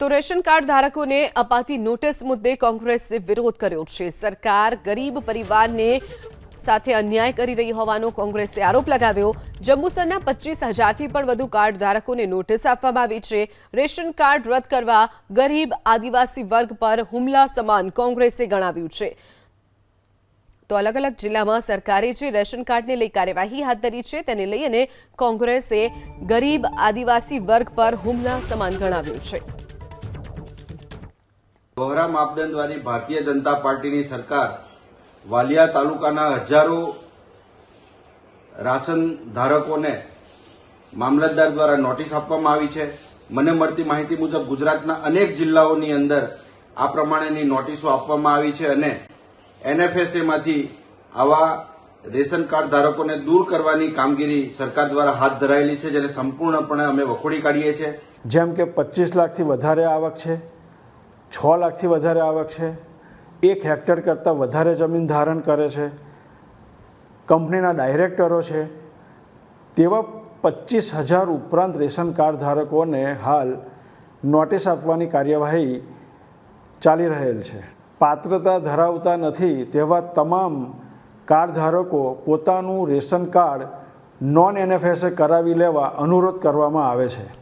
તો ration card ધારકોને અપાતી નોટિસ મુદ્દે કોંગ્રેસે વિરોધ કર્યો છે. સરકાર ગરીબ પરિવારને સાથે અન્યાય કરી રહી હોવાનો કોંગ્રેસે આરોપ લગાવ્યો. જંબુસરના પચીસ હજારથી પણ વધુ કાર્ડ ધારકોને નોટિસ આપવામાં આવી છે. રેશન કાર્ડ રદ કરવા ગરીબ આદિવાસી વર્ગ પર હુમલા સમાન કોંગ્રેસે ગણાવ્યું છે. તો અલગ અલગ જિલ્લામાં સરકારે જે રેશન કાર્ડને લઈ કાર્યવાહી હાથ ધરી છે, તેને લઈ અને કોંગ્રેસે ગરીબ આદિવાસી વર્ગ પર હુમલા સમાન ગણાવ્યું છે. વહોરા માપદંડવાળી ભારતીય જનતા પાર્ટીની સરકાર વાલિયા તાલુકાના હજારો રાશન ધારકોને મામલતદાર દ્વારા નોટિસ આપવામાં આવી છે. મને મળતી માહિતી મુજબ ગુજરાતના અનેક જિલ્લાઓની અંદર આ પ્રમાણેની નોટિસો આપવામાં આવી છે અને એનએફએસએમાંથી આવા રેશન કાર્ડ ધારકોને દૂર કરવાની કામગીરી સરકાર દ્વારા હાથ ધરાયેલી છે, જેને સંપૂર્ણપણે અમે વખોડી કાઢીએ છીએ. જેમ કે પચીસ લાખથી વધારે આવક છે. છ લાખથી વધારે આવક છે. એક હેક્ટર કરતાં વધારે જમીન ધારણ કરે છે. કંપનીના ડાયરેક્ટરો છે. તેવા પચીસ હજાર ઉપરાંત રેશન કાર્ડ ધારકોને હાલ નોટિસ આપવાની કાર્યવાહી ચાલી રહેલ છે. પાત્રતા ધરાવતા નથી તેવા તમામ કાર્ડ ધારકો પોતાનું રેશન કાર્ડ નોન એનએફએસએ કરાવી લેવા અનુરોધ કરવામાં આવે છે.